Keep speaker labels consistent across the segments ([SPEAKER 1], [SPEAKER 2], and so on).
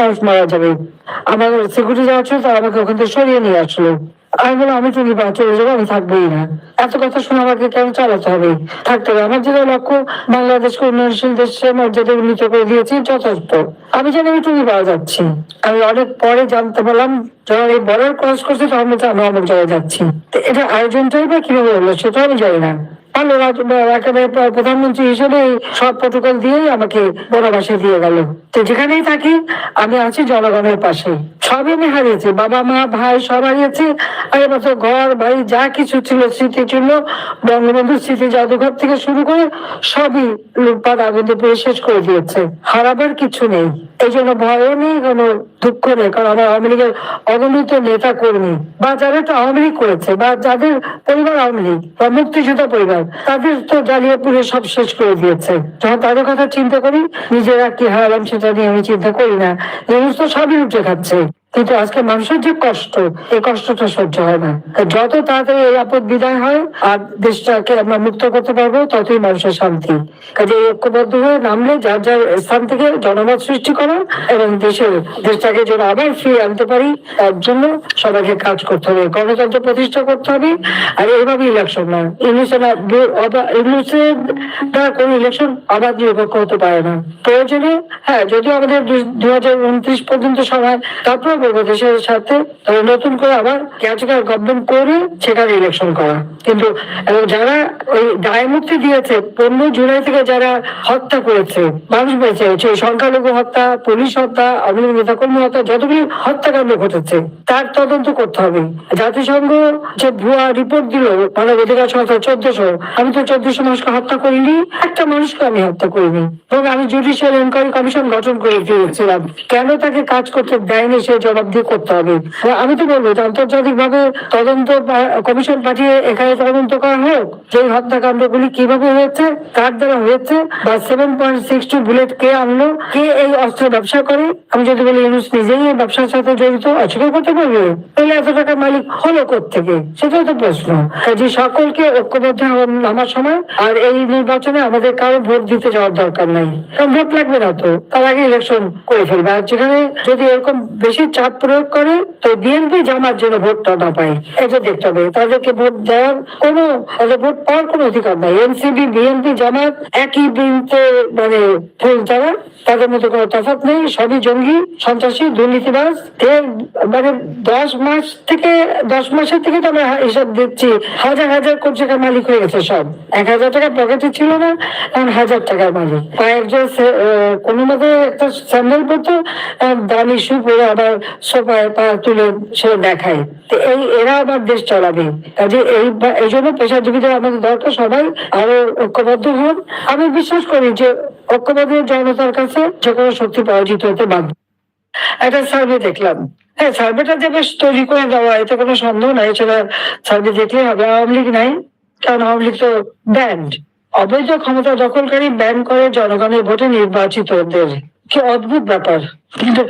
[SPEAKER 1] মানুষ মারা যাবে। আমার সিকিউরিটি যাওয়া ছিল তারা আমাকে ওখান থেকে সরিয়ে নিয়ে আসলো। আমি বললাম, আমি পা চলে যাব, আমি থাকবোই না। এত কথা শুনে আমাকে কেন চালাতে হবে? থাকতে হবে। আমার যেটা লক্ষ্য, বাংলাদেশকে উন্নয়নশীল দেশের মর্যাদা উন্নীত করে দিয়েছি যথেষ্ট। আমি জানি আমি টুকি পাওয়া যাচ্ছি। আমি অনেক পরে জানতে পারলাম যখন এই বর্ডার ক্রস করছি তখন আমি অনেক জায়গায় যাচ্ছি। এটা আয়োজনটাই বা কীভাবে হলো সেটা আমি জানি না। প্রধানমন্ত্রী হিসেবে সব প্রোটোকল দিয়েই আমাকে বনবাসে দিয়ে গেল। তো যেখানেই থাকি, আমি আছি জনগণের পাশে। সবই আমি হারিয়েছি, বাবা, মা, ভাই, সব হারিয়েছি। ঘর, বাড়ি, যা কিছু ছিল, স্মৃতি ছিল বঙ্গবন্ধু স্মৃতি জাদুঘর থেকে শুরু করে সবই লুটপাট আগুন পুড়ে শেষ করে দিয়েছে। হারাবার কিছু নেই। এই জন্য ভয়ও নেই, কোনো দুঃখ নেই, কারণ আমার আওয়ামী লীগের অগণিত নেতা কর্মী বা যারা তো আওয়ামী লীগ করেছে, বা যাদের পরিবার আওয়ামী লীগ, বা মুক্তিযোদ্ধা পরিবার তাদের তো জ্বালিয়ে পুড়ে সব শেষ করে দিয়েছে। যখন তাদের কথা চিন্তা করি, নিজেরা কি হারালাম সেটা নিয়ে আমি চিন্তা করি না। জিনিস তো সবই উঠে খাচ্ছে কিন্তু আজকে মানুষের যে কষ্ট, এই কষ্টটা সহ্য হয় না। যত তাড়াতাড়ি এই আপদ বিদায় হয়, আর দেশটাকে আমরা মুক্ত করতে পারব, ততই মানুষের শান্তি। কাজে ঐক্যবদ্ধ হয়ে নামলে যার যার স্থান থেকে জনমত সৃষ্টি করা এবং দেশের, দেশটাকে যেন আবার ফিরে আনতে পারি, তার জন্য সবাইকে কাজ করতে হবে, গণতন্ত্র প্রতিষ্ঠা করতে হবে। আর এইভাবে ইলেকশন না ইংলিশে না ইংলিশে দ্বারা কোনো ইলেকশন আবার নিরপেক্ষ হতে পারে না। প্রয়োজনে হ্যাঁ যদিও আমাদের দুই হাজার উনত্রিশ পর্যন্ত সময় তারপরে বলব দেশের সাথে নতুন করে আবার ক্যাচকার গভর্নমেন্ট করে সেখানে ইলেকশন করা। কিন্তু, এবং যারা ওই দায় মুক্তি দিয়েছে পনেরো জুলাই থেকে যারা হত্যা করেছে, মানুষ বেঁচে হচ্ছে সংখ্যালঘু হত্যা, পুলিশ হত্যা, আওয়ামী লীগ নেতাকর্মী হত্যা, যতগুলি হত্যাকাণ্ড ঘটেছে, তার তদন্ত করতে হবে। জাতিসংঘ যে ভুয়া রিপোর্ট দিল, মানব অধিকার সংস্থা চোদ্দশো, আমি তো চোদ্দশো মানুষকে হত্যা করিনি, একটা মানুষকে আমি হত্যা করিনি। এবং আমি জুডিশিয়াল এনকোয়ারি কমিশন গঠন করে দিয়েছিলাম। কেন তাকে কাজ করতে দেয়নি সেই জবাব করতে হবে। আমি তো বলব যে আন্তর্জাতিক ভাবে তদন্ত কমিশন পাঠিয়ে এখানে তদন্ত করা হোক যে হত্যাকাণ্ড গুলি কীভাবে হয়েছে, কার দ্বারা হয়েছে, বা seven point six two bullet কে আনলো, কে এই অস্ত্র ব্যবসা করে, আমি যদি বলি ইউনুস নিজেই এই ব্যবসার সাথে জড়িত, অস্বীকার করতে পারবে? তাহলে এত টাকা মালিক হলো থেকে সেটাই তো প্রশ্ন। যে সকলকে ঐক্যবদ্ধ নামার সময়, আর এই নির্বাচনে আমাদের কারও ভোট দিতে যাওয়ার দরকার নাই। কারণ ভোট লাগবে না তো? তার আগে ইলেকশন করে ফেলবে। আর যেখানে যদি এরকম বেশি চাপ প্রয়োগ করে তো বিএনপি জামার জন্য ভোটটা না পায় এটা দেখতে হবে, তাদেরকে ভোট দেওয়ার কোনো ভোট পাওয়ার কোনো অধিকার নাই। এনসিবি বিএনপি জামাত, একই বিনতে মানে ফুল তারা তাদের মধ্যে কোনো তফাৎ নেই সবই জঙ্গি সন্ত্রাসী দুর্নীতিবাজ। এর মানে দশ মাস থেকে দশ মাসের থেকে তো আমরা হিসাব দিচ্ছি হাজার হাজার কোটি টাকার মালিক হয়ে গেছে সব। এক হাজার টাকা পকেটে ছিল না এখন হাজার টাকার মালিক। কয়েকজন আহ, কোনো মতে একটা স্যান্ডেল পরতো দামি শু পরে আবার সোফায় পা তুলে সে দেখায়। তো এই এরা আবার দেশ চালাবে। কাজে এই এই জন্য পেশাজীবীদের আমাদের দরকার সবাই আরও ঐক্যবদ্ধ হন। আমি বিশ্বাস করি যে ঐক্যবদ্ধ জনতার কাছে যে কোনো শক্তি পরাজিত হতে বাধ্য। একটা সার্ভে দেখলাম। হ্যাঁ সার্ভেটা যে বেশ তৈরি করে দেওয়া, এতে কোনো সন্দেহ নাই, এছাড়া সার্ভে দেখলেই হবে আওয়ামী লীগ নাই, কারণ আওয়ামী লীগ তো ব্যান্ড অবৈধ ক্ষমতা দখলকারী ব্যান করে জনগণের ভোটে নির্বাচিতদের। কি অদ্ভুত ব্যাপার। কিন্তু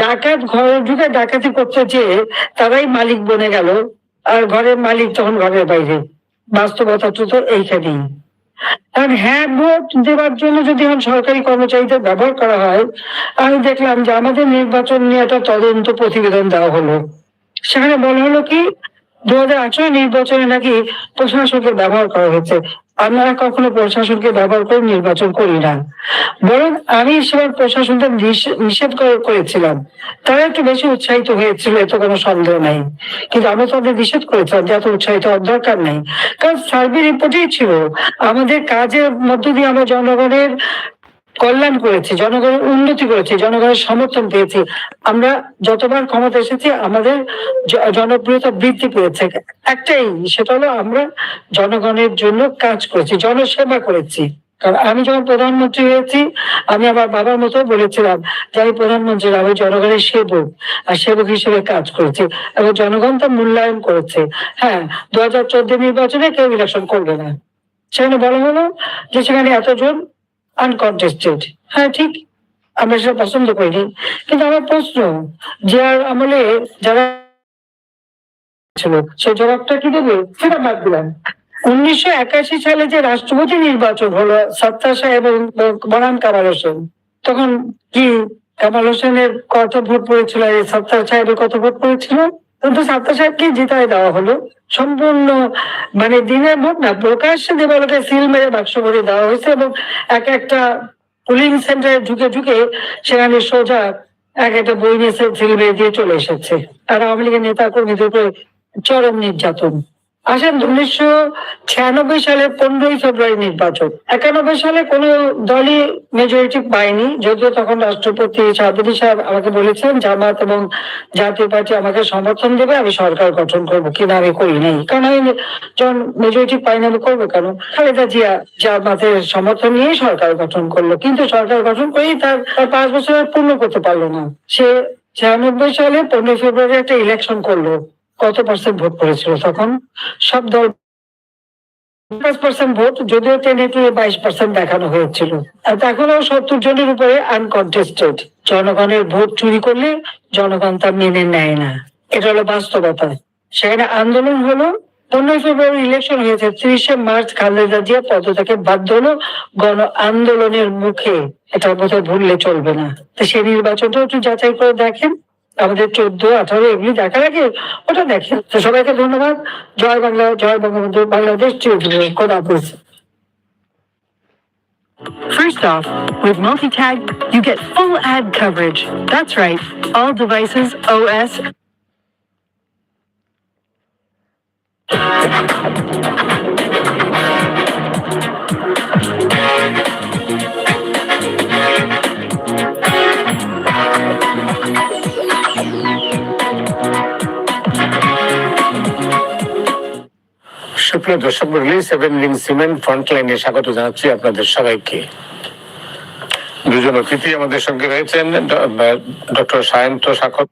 [SPEAKER 1] ডাকাত ঘরে ঢুকে ডাকাতি করতে চেয়ে তারাই মালিক বনে গেল, আর ঘরের মালিক তখন ঘরের বাইরে। বাস্তবতা তো এইখানেই। কারণ হ্যাঁ ভোট দেওয়ার জন্য যদি এখন সরকারি কর্মচারীদের ব্যবহার করা হয় আমি দেখলাম যে আমাদের নির্বাচন নিয়ে একটা তদন্ত প্রতিবেদন দেওয়া হলো। সেখানে বলা হলো কি দু হাজার আঠারো নির্বাচনে নাকি প্রশাসনকে ব্যবহার করা হয়েছে। আমরা কখনো প্রশাসনকে ব্যবহার করে নির্বাচন করি না। বরং আমি সেবার প্রশাসনকে নিষেধ করে- করেছিলাম। তারা একটু বেশি উৎসাহিত হয়েছিল, এত কোনো সন্দেহ নাই। কিন্তু আমি তাদের নিষেধ করেছিলাম যে এত উৎসাহিত হওয়ার দরকার নেই। কারণ সার্ভে রিপোর্টেই ছিল। আমাদের কাজের মধ্য দিয়ে আমরা জনগণের কল্যাণ করেছি, জনগণের উন্নতি করেছি, জনগণের সমর্থন পেয়েছি। আমরা যতবার ক্ষমতা এসেছি, আমাদের জনপ্রিয়তা বৃদ্ধি পেয়েছে। একটাই, সেটা হলো আমরা জনগণের জন্য কাজ করেছি, জনসেবা করেছি। কারণ আমি যখন প্রধানমন্ত্রী হয়েছি, আমি আমার বাবার মতো বলেছিলাম যে, আমি প্রধানমন্ত্রী আমি জনগণের সেবক, আর সেবক হিসেবে কাজ করেছি। এবং জনগণ তা মূল্যায়ন করেছে। হ্যাঁ দু হাজার চোদ্দ নির্বাচনে কেউ ইলেকশন করবে না। সেখানে বলা হলো যে, সেখানে এতজন আনকন্টেস্টেড হ্যাঁ ঠিক। আমরা সেটা পছন্দ করিনি কিন্তু আমার প্রশ্ন, যে আর আমলে যারা ছিল সেই জবাবটা কি দেবে? সেটা বাদ দিলাম। উনিশশো একাশি সালে যে রাষ্ট্রপতি নির্বাচন হলো সত্তা সাহেব এবং বনাম কামাল হোসেন, তখন কি কামাল হোসেনের কত ভোট পড়েছিল? এই সত্তার সাহেবের কত ভোট পড়েছিল? কিন্তু ছাত্র সাহেবকে জিতায় দেওয়া হলো। সম্পূর্ণ মানে দিনের ভোট না, প্রকাশ্যে দেবালোকে সিল মেরে বাক্স ভরে দেওয়া হয়েছে এবং এক একটা পুলিং সেন্টারে ঢুকে ঢুকে সেখানে সোজা এক একটা বই নিয়ে সিল মেরে দিয়ে চলে এসেছে। আর আওয়ামী লীগের নেতা কর্মীদের উপরে চরম নির্যাতন। আসেন উনিশশো ছিয়ানব্বই সালে পনেরোই ফেব্রুয়ারি নির্বাচন। একানব্বই সালে কোনো দলই মেজরিটি পায়নি, যদিও তখন রাষ্ট্রপতি সাদুদ্দি সাহেব আমাকে বলেছেন, জামাত এবং জাতীয় পার্টি আমাকে সমর্থন দেবে, আমি সরকার গঠন করব। কিনা আমি করি নাই কারণ আমি যখন মেজরিটি পাইনি, আমি করব কেন? খালেদা জিয়া জামাতের সমর্থন নিয়ে সরকার গঠন করল। কিন্তু সরকার গঠন করেই তার পাঁচ বছর পূর্ণ করতে পারল না। সে ছিয়ানব্বই সালে পনেরোই ফেব্রুয়ারি একটা ইলেকশন করল। কত পার্সেন্ট ভোট পড়েছিল তখন? সব দল পার্সেন্ট ভোট যদিও টেনে বাইশ পার্সেন্ট দেখানো হয়েছিল। আর এখনও সত্তর জনের উপরে আনকন্টেস্টেড জনগণের ভোট চুরি করলে জনগণ তা মেনে নেয় না। এটা হলো বাস্তবতা। সেখানে আন্দোলন হলো। পনেরোই ফেব্রুয়ারি ইলেকশন হয়েছে। ত্রিশে মার্চ খালেদা জিয়া পদত্যাগে বাধ্য হলো গণ আন্দোলনের মুখে। এটা বোধহয় ভুললে চলবে না। তো সেই নির্বাচনটা একটু যাচাই করে দেখেন। আমাদের চোদ্দ আঠারো এগুলি দেখার আগে ওটা দেখেন তো সবাইকে ধন্যবাদ জয় বাংলা জয় বঙ্গবন্ধু বাংলাদেশ চিরজীবী খোদা হাফেজ
[SPEAKER 2] First off, with multi-tag, you get full ad coverage. That's right, all devices, OS,
[SPEAKER 3] সুপ্রিয় দর্শক মন্ডলী সেভেন রিং সিমেন্ট ফ্রন্ট লাইনে স্বাগত জানাচ্ছি আপনাদের সবাইকে। দুজন অতিথি আমাদের সঙ্গে রয়েছেন ডক্টর সায়ন্ত সাকত